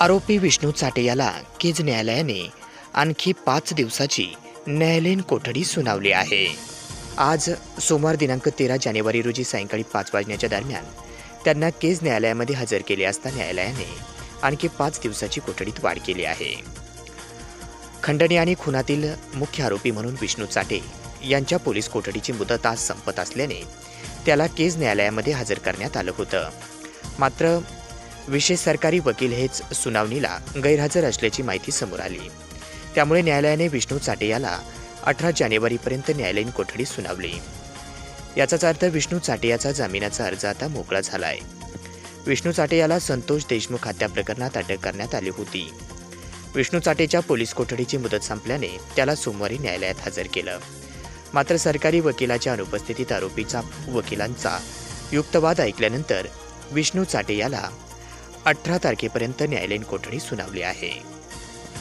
आरोपी विष्णू चाटे याला केज न्यायालयाने आणखी पाच दिवसाची न्यायालयीन कोठडी सुनावली आहे. आज सोमवार दिनांक तेरा जानेवारी रोजी सायंकाळी पाच वाजण्याच्या दरम्यान त्यांना केज न्यायालयामध्ये हजर केले असता न्यायालयाने आणखी पाच दिवसाची कोठडीत वाढ केली आहे. खंडणी आणि खुनातील मुख्य आरोपी म्हणून विष्णू चाटे यांच्या पोलीस कोठडीची मुदत आज संपत असल्याने त्याला केज न्यायालयामध्ये हजर करण्यात आलं होतं. मात्र विशेष सरकारी वकील हेच सुनावणीला गैरहजर असल्याची माहिती समोर आली. त्यामुळे न्यायालयाने विष्णू चाटे याला अठरा जानेवारीपर्यंत न्यायालयीन कोठडी सुनावली. याचाच अर्थ विष्णू चाटे याचा जामिनाचा अर्ज आता मोकळा झालाय. विष्णू चाटे याला संतोष देशमुख हत्या प्रकरणात अटक करण्यात आली होती. विष्णू चाटेच्या पोलीस कोठडीची मुदत संपल्याने त्याला सोमवारी न्यायालयात हजर केलं. मात्र सरकारी वकिलाच्या अनुपस्थितीत आरोपीचा वकिलांचा युक्तवाद ऐकल्यानंतर विष्णू चाटे याला अठरा तारखेपर्यंत न्यायालयीन कोठडी सुनावली आहे.